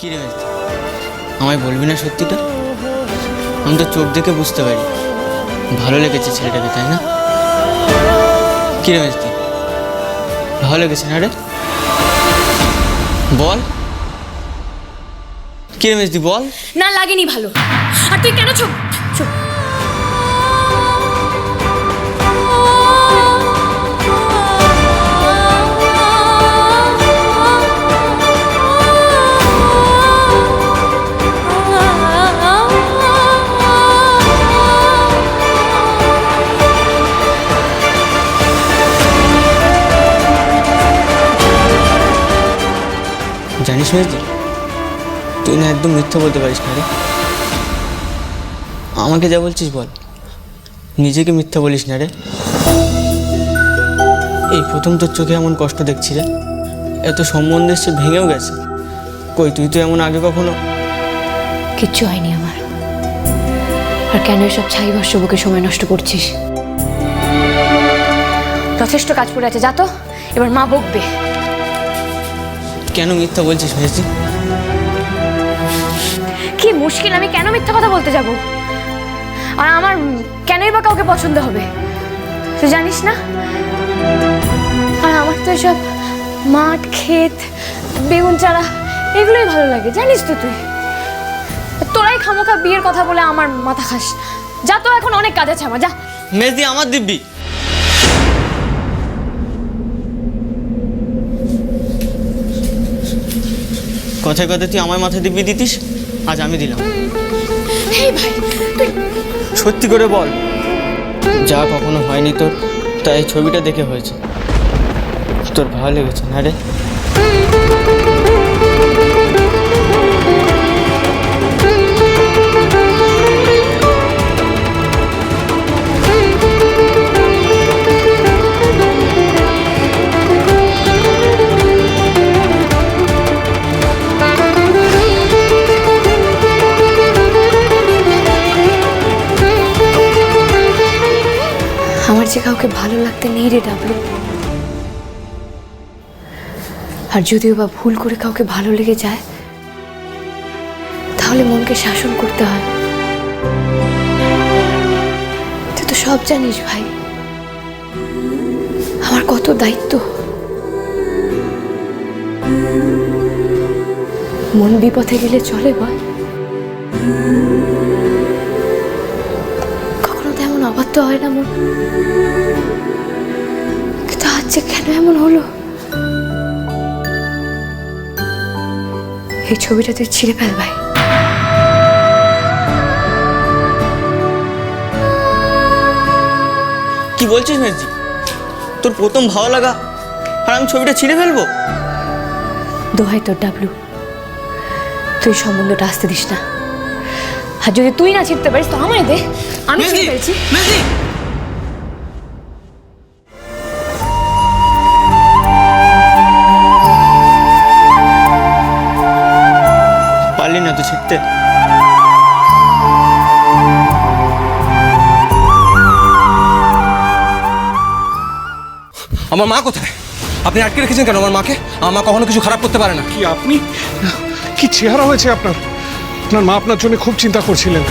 কি রে? আমায় বলবি না সত্যিটা? আমি তো চোখ দেখে বুঝতে পারি। ভালো লেগেছে ছেলেটাকে, তাই না? কি রে ভালো লেগেছে না রে? বল। কি রে বল। না, লাগেনি ভালো। আর তুই কেন চুপ জানিস তুই না একদম মিথ্যা বলতে পারিস না রে আমাকে যা বলছিস বল। নিজেকে মিথ্যা বলিস না রে। এই প্রথম তোর চোখে এমন কষ্ট দেখছি রে। এত সম্বন্ধ এসছে ভেঙেও গেছে। কই, তুই তো এমন আগে কখনো? কিচ্ছু হয়নি আমার। আর কেন এসব ছাই ভস্য বুকে সময় নষ্ট করছিস? যথেষ্ট কাজ পড়ে আছে, যা তো। এবার মা বকবে। কেন মিথ্যা বলছিস মেজদি কি মুশকিল আমি কেন মিথ্যা কথা বলতে যাব? আর আমার কেনই বা কাউকে পছন্দ হবে? তুই জানিস না? আর আমার তো এসব মাঠ ক্ষেত বেগুন চারা এগুলোই ভালো লাগে। জানিস তো তুই? তোরাই খামোখা বিয়ের কথা বলে আমার মাথা খাস। যা তো এখন অনেক কাজ আছে আমার যা। মেজদি আমার দিব্যি। কথায় কথা তুই আমার মাথায় দিবি দিতিস? আজ আমি দিলাম। সত্যি করে বল। যা কখনো হয়নি তোর তাই ছবিটা দেখে হয়েছে। তোর ভালো লেগেছে না রে? যে কাউকে ভালো লাগতে নেই রে ডাবলু। আর যদিও বা ভুল করে কাউকে ভালো লেগে যায়, তাহলে মনকে শাসন করতে হয়। তুই তো সব জানিস ভাই। আমার কত দায়িত্ব। মন বিপথে গেলে চলে বল। কখনো তো হয় না মন। কিন্তু আজ যে কেন এমন হলো? এই ছবিটা তুই ছিঁড়ে ফেল ভাই। কি বলছিস মেজদি? তোর প্রথম ভালো লাগা? আর আমি ছবিটা ছিঁড়ে ফেলব? দোহাই তোর ডাবলু। তুই সম্বন্ধটা আসতে দিস না। আর যদি তুই না ছিঁড়তে পারিস তো আমায় দে। আমি ছিঁড়ে ফেলছি পারলি না তো ছিঁড়তে আমার মা কোথায়? আপনি আটকে রেখেছেন কেন আমার মাকে? আমার মা কখনো কিছু খারাপ করতে পারে না। কি আপনি? কি চেহারা হয়েছে আপনার? আপনার মা আপনার জন্য খুব চিন্তা করছিলেন।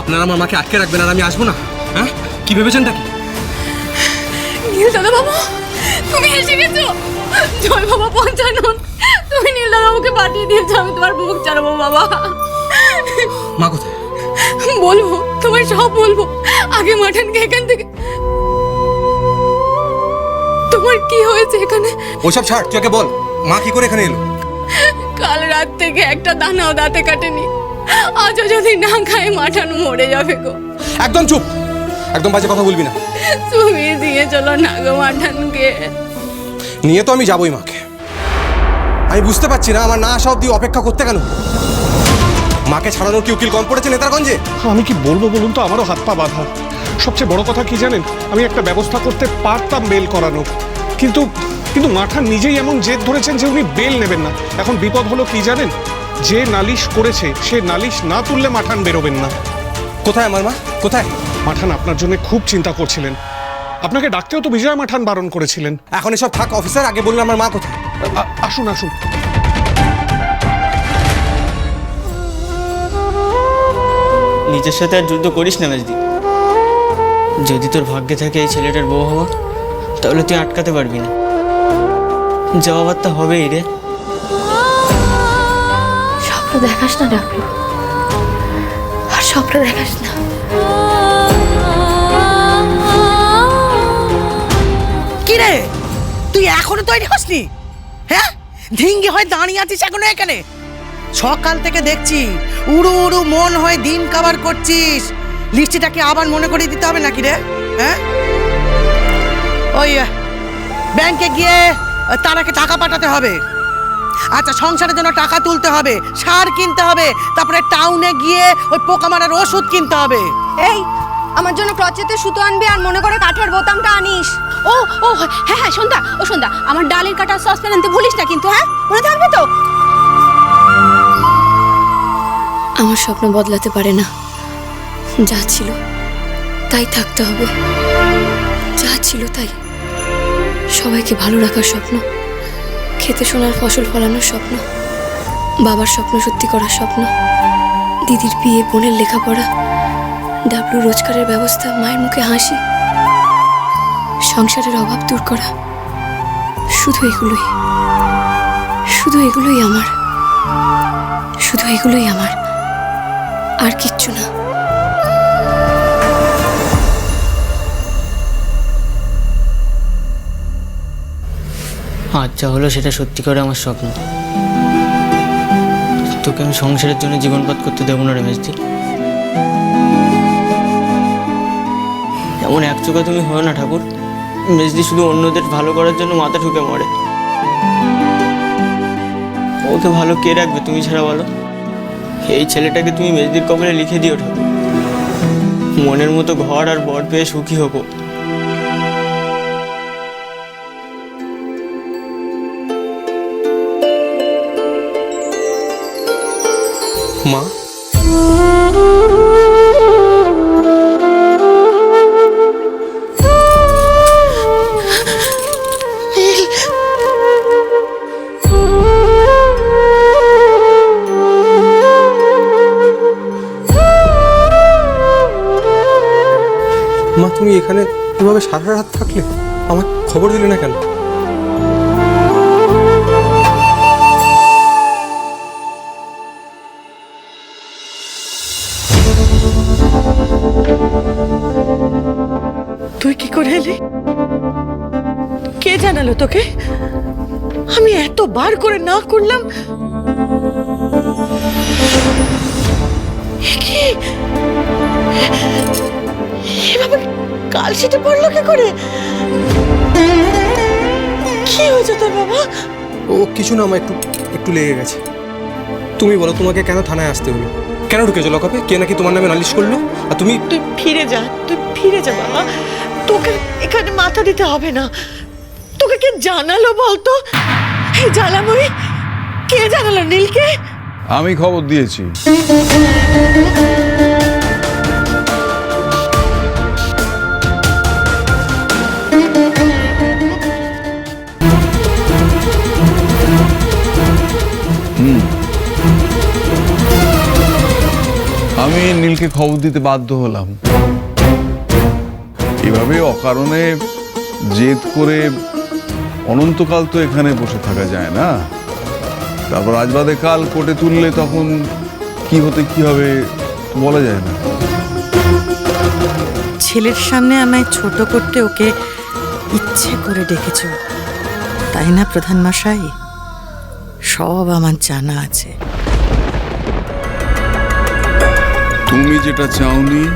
আপনারা আমার মাকে আটকে রাখবেন আর আমি আসব না। হ্যাঁ? কি ভেবেছেন কি নীল দাদা বাবু তুমি এসে গেছো? জয় বাবা পঞ্চানন। তুমি নীল দাদা বাবুকে পাঠিয়ে দিয়েছ আমি তোমার বুক চালাবো বাবা। মা কোথায়? বলব তোমায় সব বলব। আগে মাঠানকে এখান থেকে। তোমার কি হয়েছে এখানে? ওইসব ছাড় তুই বল। মা কি করে এখানে এলো? কাল রাত থেকে একটা দানাও দাঁতে কাটেনি। আজও যদি না খায় মাঠান মরে যাবে গো। একদম চুপ। একদম বাজে কথা বলবি না। তুমি দিয়ে চলো না গো মাঠানকে। নিয়ে তো আমি যাবোই মাকে। আমি বুঝতে পারছি না আমার না আসা অব্দি অপেক্ষা করতে কেন? মাকে ছাড়ানোর কি উকিল কম পড়েছে নেতারগঞ্জে? আমি কি বলব বলুন তো? আমারও হাত পা বাঁধা। সবচেয়ে বড় কথা কি জানেন? আমি একটা ব্যবস্থা করতে পারতাম বেল করানো। কিন্তু কিন্তু মাঠা নিজেই এমন জেদ ধরেছেন যে উনি বেল নেবেন না। এখন বিপদ হলো কি জানেন? যে নালিশ করেছে সে নালিশ না তুললে মাঠান বেরোবেন না। কোথায় আমার মা? কোথায়? মাঠান আপনার জন্য খুব চিন্তা করছিলেন। আপনাকে ডাকতেও তো বিজয় মাঠান বারণ করেছিলেন। এখন এসব থাক অফিসার আগে বলুন আমার মা কোথায়। আসুন আসুন। নিজের সাথে আর যুদ্ধ করিস না নাজদি যদি তোর ভাগ্যে থাকে এই ছেলেটার বউ হওয়া তাহলে তুই আটকাতে পারবি না। জবাবটা হবেই রে। দেখাস না ডাকলু আর স্বপ্ন দেখাস না। কি রে? তুই এখনও তৈরি হসনি? হ্যাঁ? ধিঙ্গি হয়ে দাঁড়িয়ে আছিস এখনও এখানে? সকাল থেকে দেখছি উড়ু উড়ু মন হয়ে দিন কাবার করছিস। লিস্টিটাকে আবার মনে করিয়ে দিতে হবে নাকি রে? হ্যাঁ? ওই ব্যাংকে গিয়ে তারাকে টাকা পাঠাতে হবে। আচ্ছা সংসারের জন্য টাকা তুলতে হবে সার কিনতে হবে তারপরে টাউনে গিয়ে ওই পোকা মারার ওষুধ কিনতে হবে। এই আমার জন্য ক্রচেতে সুতো আনবি আর মনে করে কাঠের বোতামটা আনিস। ও ও হ্যাঁ হ্যাঁ সন্ধ্যা ও সন্ধ্যা আমার ডালের কাটা সসপ্যান আনতে ভুলিস না কিন্তু হ্যাঁ? মনে থাকবে তো? আমার স্বপ্ন বদলাতে পারে না। যা ছিল তাই থাকতে হবে। যা ছিল তাই সবাইকে ভালো রাখার স্বপ্ন। খেতে শোনার ফসল ফলানোর স্বপ্ন, বাবার স্বপ্ন সত্যি করার স্বপ্ন, দিদির বিয়ে, বোনের লেখাপড়া, ডাবলু রোজগারের ব্যবস্থা, মায়ের মুখে হাসি, সংসারের অভাব দূর করা, শুধু এগুলোই শুধু এগুলোই আমার, শুধু এগুলোই আমার, আর কিচ্ছু না। আচ্ছা হলো সেটা সত্যি করে আমার স্বপ্ন। তোকে আমি সংসারের জন্য জীবনপাত করতে দেবো না রে মেজদি এমন এক চোখে তুমি হয় না, ঠাকুর। মেজদি শুধু অন্যদের ভালো করার জন্য মাথা ঠুকে মরে। ওকে ভালো কে রাখবে তুমি ছাড়া বলো? এই ছেলেটাকে তুমি মেজদির কবলে লিখে দিও, ঠাকুর। মনের মতো ঘর আর বর পেয়ে সুখী হোক মা। মা তুমি এখানে এভাবে সারা রাত থাকলে? আমার খবর দিলে না কেন? তুই কি করে এলি? কে জানালো তোকে? আমি এত বার করে না করলাম। কাল সেটা পড়ল কি করে? কি হয়েছে তোর বাবা? ও কিছু না, আমার একটু একটু লেগে গেছে। তুমি বলো, তোমাকে কেন থানায় আসতে হলো? কেন ঢুকেছো লকআপে কে নাকি তোমার নামে নালিশ করল? আর তুমি তুই ফিরে যা তুই ফিরে যা বাবা। তোকে এখানে মাথা দিতে হবে না। তোকে কে জানালো বলতো? এই জ্বালাময়ী কে জানালো নীলকে? আমি খবর দিয়েছি। নীলকে খবর দিতে বাধ্য হলাম। এভাবে অকারণে জেদ করে অনন্তকাল তো এখানে বসে থাকা যায় না। তারপর আজ বাদে কাল কোর্টে তুললে তখন কি হতে কি হবে বলা যায় না। ছেলের সামনে আমায় ছোট করতে ওকে ইচ্ছে করে ডেকেছ। তাই না প্রধান মশাই সব আমার জানা আছে। তুমি যেটা চাওনি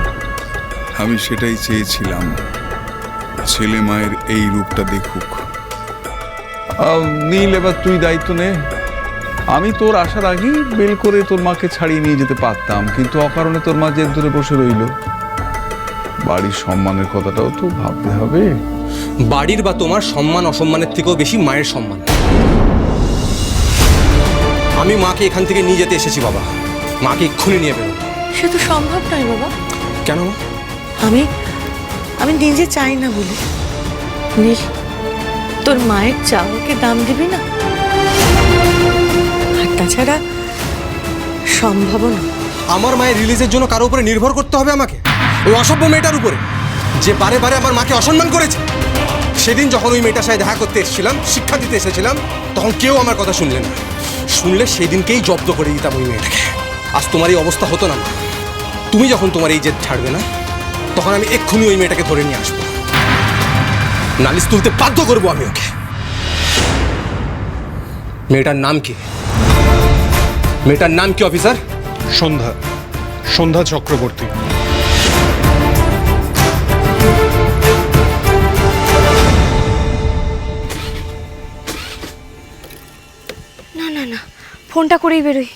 আমি সেটাই চেয়েছিলাম। ছেলে মায়ের এই রূপটা দেখুক। আহ, নীল এবার তুই দায়িত্ব নে। আমি তোর আসার আগেই বেল করে তোর মাকে ছাড়িয়ে নিয়ে যেতে পারতাম কিন্তু অকারণে তোর মা জেদ ধরে বসে রইল। বাড়ির সম্মানের কথাটাও তো ভাবতে হবে। বাড়ির বা তোমার সম্মান অসম্মানের থেকেও বেশি মায়ের সম্মান। আমি মাকে এখান থেকে নিয়ে যেতে এসেছি বাবা। মাকে এক্ষুনি নিয়ে বেরো। সে তো সম্ভব নয় বাবা। কেন? আমি আমি নিজে চাই না বলি। নীল তোর মায়ের চাওয়াকে দাম দিবি না? আর তাছাড়া সম্ভব না। আমার মায়ের রিলিজের জন্য কারও উপরে নির্ভর করতে হবে আমাকে। ওই অসভ্য মেয়েটার উপরে। যে বারে বারে আমার মাকে অসম্মান করেছে। সেদিন যখন ওই মেয়েটার সাথে দেখা করতে এসেছিলাম শিক্ষা দিতে এসেছিলাম তখন কেউ আমার কথা শুনলে না। শুনলে সেদিনকেই জব্দ করে দিতাম ওই মেয়েটাকে। আজ তোমার এই অবস্থা হতো না তুমি যখন তোমার এই জেদ ছাড়বে না তখন আমি এক্ষুনি ওই মেয়েটাকে ধরে নিয়ে আসব। নালিশ তুলতে বাধ্য করব আমি ওকে। মেয়েটার নাম কি? মেয়েটার নাম কি অফিসার? সন্ধ্যা। সন্ধ্যা চক্রবর্তী। না না না। ফোনটা করেই বেরোই।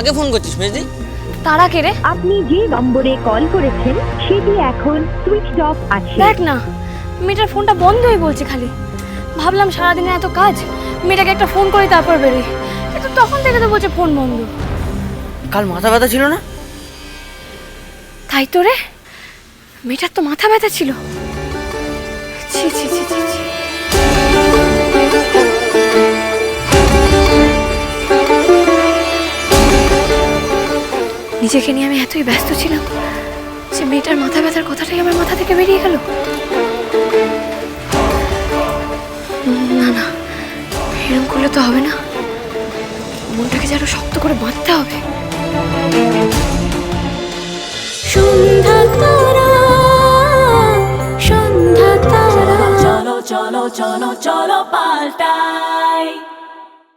কাকে ফোন করছিস মেজদি তারা কে রে? আপনি যে নম্বরে কল করেছেন সেটি এখন সুইচ অফ আছে। দেখ না মেয়েটার ফোনটা বন্ধই বলছে খালি। ভাবলাম সারাদিনে এত কাজ মেয়েটাকে একটা ফোন করি তারপর বেরোই। কিন্তু তখন থেকে তো বলছে ফোন বন্ধ। কাল মাথা ব্যথা ছিল না? তাই তো রে মেয়েটার তো মাথা ব্যথা ছিল। ছি ছি ছি ছি ছি। নিজেকে নিয়ে আমি এতই ব্যস্ত ছিলাম সে মেয়েটার মাথা ব্যথার কথাটাই আমার মাথা থেকে বেরিয়ে গেল। না না এরকম করলে তো হবে না। মনটাকে যেন শক্ত করে বাঁধতে হবে। সন্ধ্যা তারা সন্ধ্যা তারা। cholo, cholo, cholo, cholo, palta.